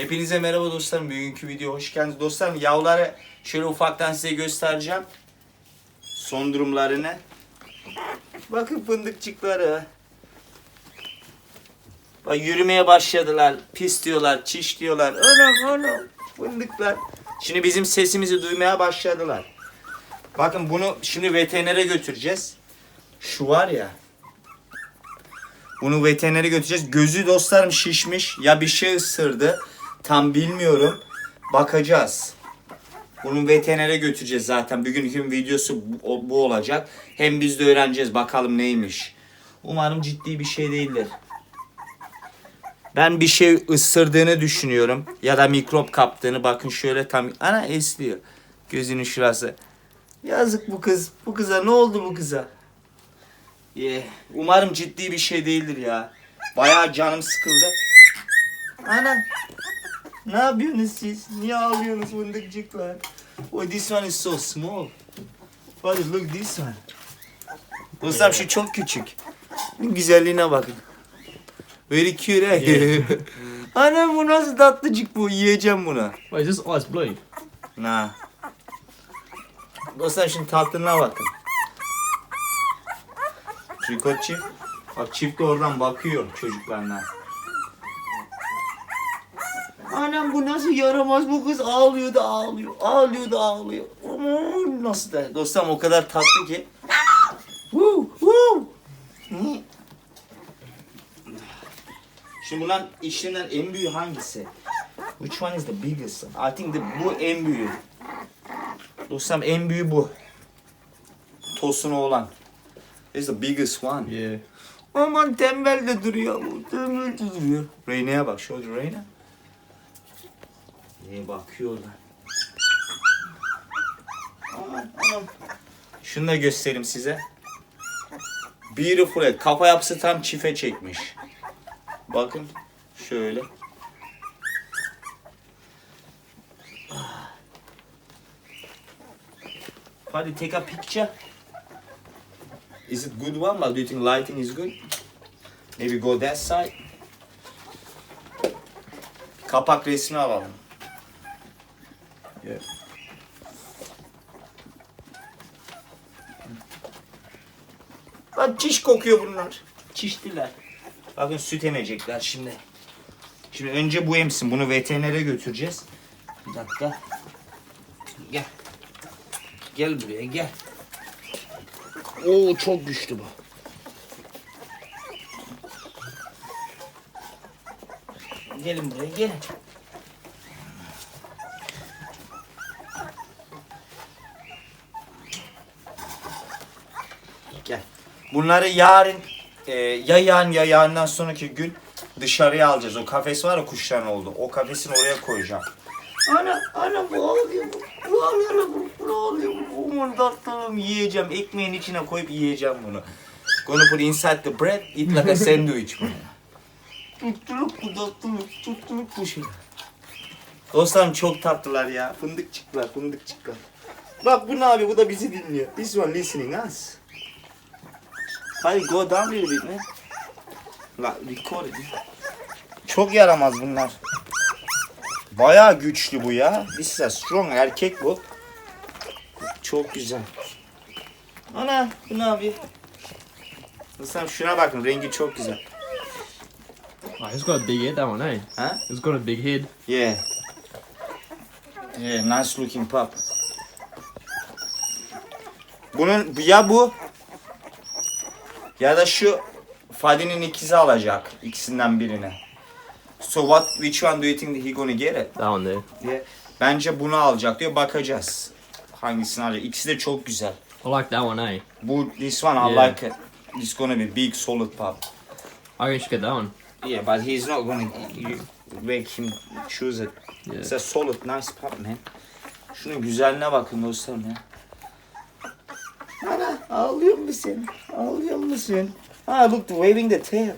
Hepinize merhaba dostlarım. Bugünkü video hoş geldiniz. Dostlarım yavruları şöyle ufaktan size göstereceğim. Son durumlarını. Bakın fındıkçıkları. Bak yürümeye başladılar. Pis diyorlar, çiş diyorlar. Anam anam fındıklar. Şimdi bizim sesimizi duymaya başladılar. Bakın bunu şimdi veterinere götüreceğiz. Şu var ya. Bunu veterinere götüreceğiz. Gözü dostlarım şişmiş. Ya bir şey ısırdı. Tam bilmiyorum. Bakacağız. Bunu veterinere götüreceğiz zaten. Bugünkü videosu bu, bu olacak. Hem biz de öğreneceğiz bakalım neymiş. Umarım ciddi bir şey değildir. Ben bir şey ısırdığını düşünüyorum. Ya da mikrop kaptığını. Bakın şöyle tam... Ana esliyor. Gözünün şurası. Yazık bu kız. Bu kıza ne oldu bu kıza? Yeah. Umarım ciddi bir şey değildir ya. Bayağı canım sıkıldı. Ana. Ne yapıyorsunuz siz? Niye ağlıyorsunuz fındıkcıklar? Oh, this one is so small. What look this one. Dostlar şu çok küçük. Güzelliğine bakın. Very cute eh? Ana bu nasıl tatlıcık bu. Yiyeceğim bunu. Wait, is this ice blue? Na. Dostlar şimdi tatlına bakın. Trikot çift. Bak çift de oradan bakıyor çocuklarına. Anam bu nasıl yaramaz bu kız ağlıyor da ağlıyor. Ağlıyor da ağlıyor. Aman, Nasıl da. Dostlarım o kadar tatlı ki. Şimdi bunların içlerinden en büyüğü hangisi? Which one is the biggest? I think the, bu en büyüğü. Dostum en büyüğü bu. Tosunu olan. It's the biggest one. Yeah. Aman tembel de duruyor. Tembel de duruyor. Reyna'ya bak. Show the Reyna. Niye bakıyorlar? Aman aman. Şunu da göstereyim size. Beautiful. Kafa yapısı tam çife çekmiş. Bakın. Şöyle. Hadi take a picture. Is it good one? Do you think lighting is good? Maybe go that side. Kapak resmi alalım. Yeah. Bak çiş kokuyor bunlar. Çiştiler. Bakın süt emecekler şimdi. Şimdi önce bu emsin. Bunu veterinere götüreceğiz. Bir dakika. Gel. Gel buraya gel. Oo çok güçlü bu. Gelin buraya gelin. Gel. Bunları yarın e, ya yarın ya yarından sonraki gün dışarıya alacağız. O kafes var ya kuşların oldu. O kafesin oraya koyacağım. Ana, ana bu ağlıyor bu. Bu ağlıyor bu. Bu ağlıyor bu. Aman tatlım yiyeceğim. Ekmeğin içine koyup yiyeceğim bunu. Gonna put inside the bread, eat like a sandwich bunu. Tuttuluk bu tatlılık, tuttuluk bu şey. Dostlarım çok tatlılar ya. Fındıkçıklar, fındıkçıklar. Bak bu ne abi? Bu da bizi dinliyor. This one listening us. Hadi go down a little bit man. La record it. Çok yaramaz bunlar. Bayağı güçlü bu ya. This is a strong erkek bu. Çok güzel. Ana bu ne abi? Dostlarım şuna bakın rengi çok güzel. Oh, it's got a big head, that one, eh? Ha? It's got a big head. Yeah. Yeah, nice looking pup. Bunun ya bu ya da şu Fadi'nin ikizi alacak ikisinden birini. So what which one do you think he gonna get it? That one there. diye. Bence bunu alacak diyor bakacağız. Hangisini alacak? İkisi de çok güzel. I like that one, eh? Bu this one I Yeah. like it. It's gonna be big solid pup. I think you should get that one. Yeah, but he's not gonna you make him choose it. Yeah. It's a solid, nice pup man. Şunun güzelliğine bakın dostlarım ya. Ana ağlıyor musun? Ağlıyor musun? Ha look waving the tail.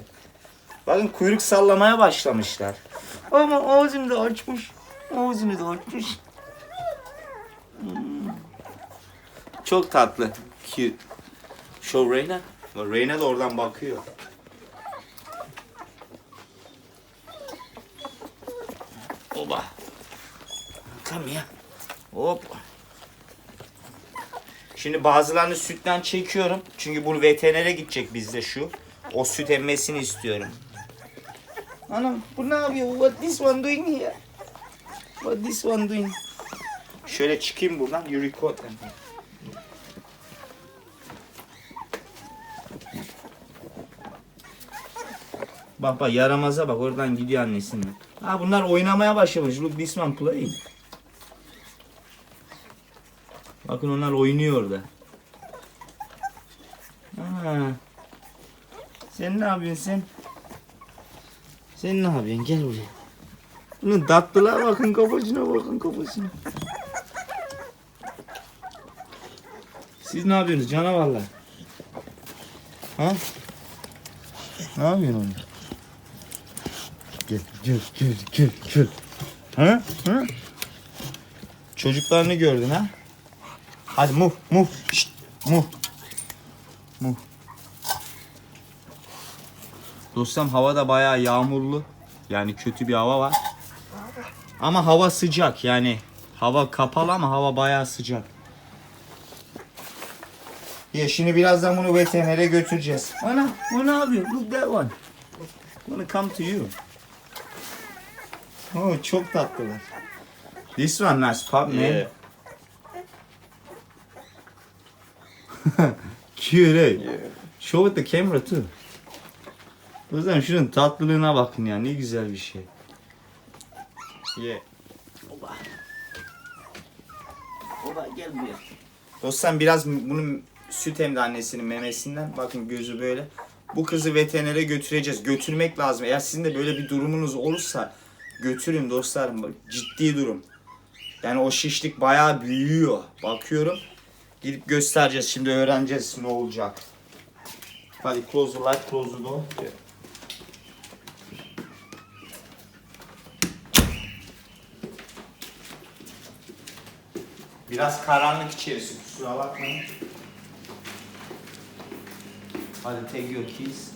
Bakın kuyruk sallamaya başlamışlar. Ama ağzını da açmış. Ağzını da açmış. Hmm. Çok tatlı. Cute. Show Reyna. Reyna da oradan bakıyor. Oba. Come here. Hop. Şimdi bazılarını sütten çekiyorum. Çünkü bu veterinere gidecek bizde şu. O süt emmesini istiyorum. Anam bu ne yapıyor? What this one doing here? What this one doing? Şöyle çıkayım buradan. You record them. Bak bak yaramaza bak oradan gidiyor annesine. Ha bunlar oynamaya başlamış. Look this one playing. Bakın onlar oynuyor orada. Ha. Sen ne yapıyorsun sen? Sen ne yapıyorsun? Gel buraya. Bunun tatlılığa bakın kafasına bakın kafasına. Siz ne yapıyorsunuz canavarlar? Ha? Ne yapıyorsun oğlum? Gel gel gel gel gel. Ha? Ha? Çocuklarını gördün ha? Hadi move move. Şşt, move. Move. Dostum hava da bayağı yağmurlu. Yani kötü bir hava var. Ama hava sıcak yani. Hava kapalı ama hava bayağı sıcak. Ya şimdi birazdan bunu veterinere götüreceğiz. Ana o ne yapıyor? Look that one. Wanna come to you. Oh çok tatlılar. This one nice pup man. Yeah. Cute eh? Yeah. Show with the camera too. O yüzden şunun tatlılığına bakın ya ne güzel bir şey. Yeah. Oba. Oba gel buraya. Dostlar biraz bunun süt emdi annesinin memesinden. Bakın gözü böyle. Bu kızı veterinere götüreceğiz. Götürmek lazım. Eğer sizin de böyle bir durumunuz olursa götürün dostlarım. Ciddi durum. Yani o şişlik bayağı büyüyor. Bakıyorum. Gidip göstereceğiz. Şimdi öğreneceğiz ne olacak. Hadi close the light, close the door. Biraz karanlık içerisi kusura bakmayın. Hadi take your keys.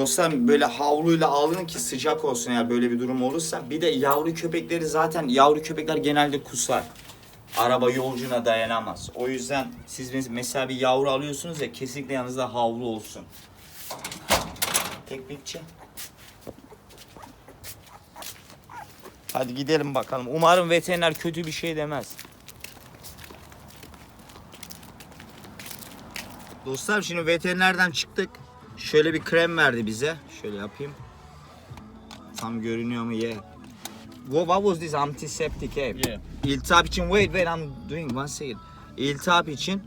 Dostlar böyle havluyla alın ki sıcak olsun eğer böyle bir durum olursa. Bir de yavru köpekleri zaten yavru köpekler genelde kusar. Araba yolcuna dayanamaz. O yüzden siz mes- mesela bir yavru alıyorsunuz ya kesinlikle yanınızda havlu olsun. Tek bitçi. Hadi gidelim bakalım. Umarım veteriner kötü bir şey demez. Dostlar şimdi veterinerden çıktık. Şöyle bir krem verdi bize. Şöyle yapayım. Tam görünüyor mu? Yeah. What, what was this antiseptic eh? Yeah. İltihap için wait wait I'm doing one second. İltihap için.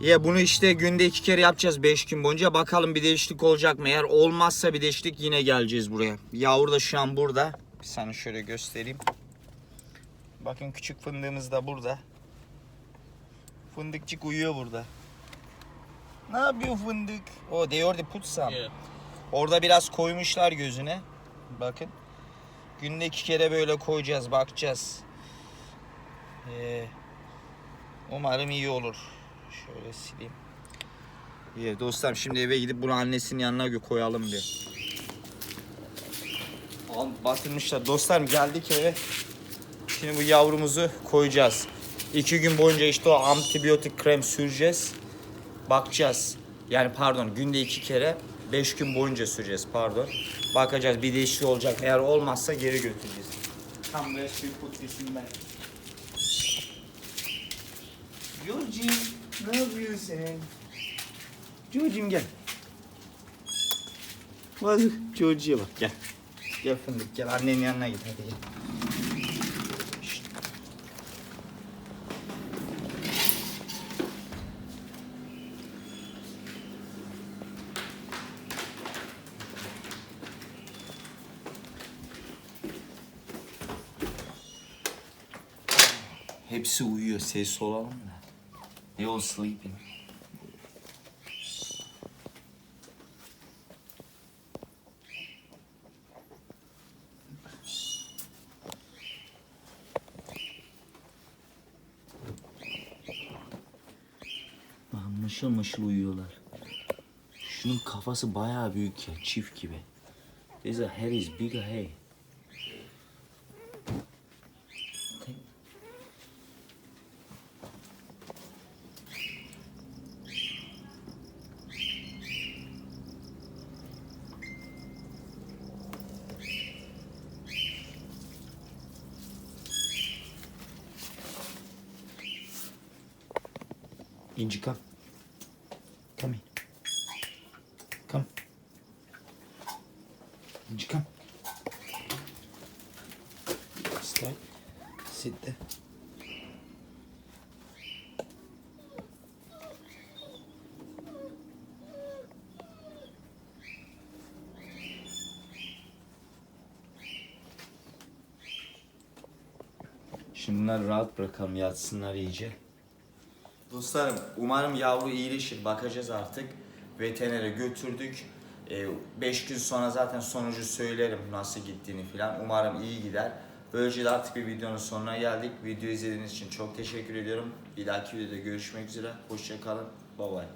Ya bunu işte günde iki kere yapacağız 5 gün boyunca. Bakalım bir değişiklik olacak mı? Eğer olmazsa bir değişiklik yine geleceğiz buraya. Yavru da şu an burada. Bir sana şöyle göstereyim. Bakın küçük fındığımız da burada. Fındıkçık uyuyor burada. Ne yapıyor fındık? Oh they already put some. Yeah. Orada biraz koymuşlar gözüne. Bakın. Günde iki kere böyle koyacağız, bakacağız. Ee, umarım iyi olur. Şöyle sileyim. İyi dostlarım şimdi eve gidip bunu annesinin yanına gö- koyalım bir. Al batırmışlar. Dostlarım geldik eve. Şimdi bu yavrumuzu koyacağız. İki gün boyunca işte o antibiyotik krem süreceğiz. Bakacağız. Yani pardon günde iki kere 5 gün boyunca süreceğiz pardon. Bakacağız bir değişiklik olacak. Eğer olmazsa geri götüreceğiz. Tam ve bir put this in back. Ne yapıyorsun? Georgie'm gel. Bak Georgie'ye bak gel. Gel fındık gel annenin yanına git hadi gel. Hepsi uyuyor. Sessiz olalım da. They all sleeping. Bak mışıl mışıl uyuyorlar. Şunun kafası bayağı büyük ya, çift gibi. There's a head is bigger hey. Inci come. Come in. Come. Inci come. Stay. Sit there. Şimdi bunları rahat bırakalım yatsınlar iyice. Dostlarım umarım yavru iyileşir. Bakacağız artık. Veterinere götürdük. 5 gün sonra zaten sonucu söylerim nasıl gittiğini falan. Umarım iyi gider. Böylece de artık bir videonun sonuna geldik. Video izlediğiniz için çok teşekkür ediyorum. Bir dahaki videoda görüşmek üzere. Hoşçakalın. Bye bye.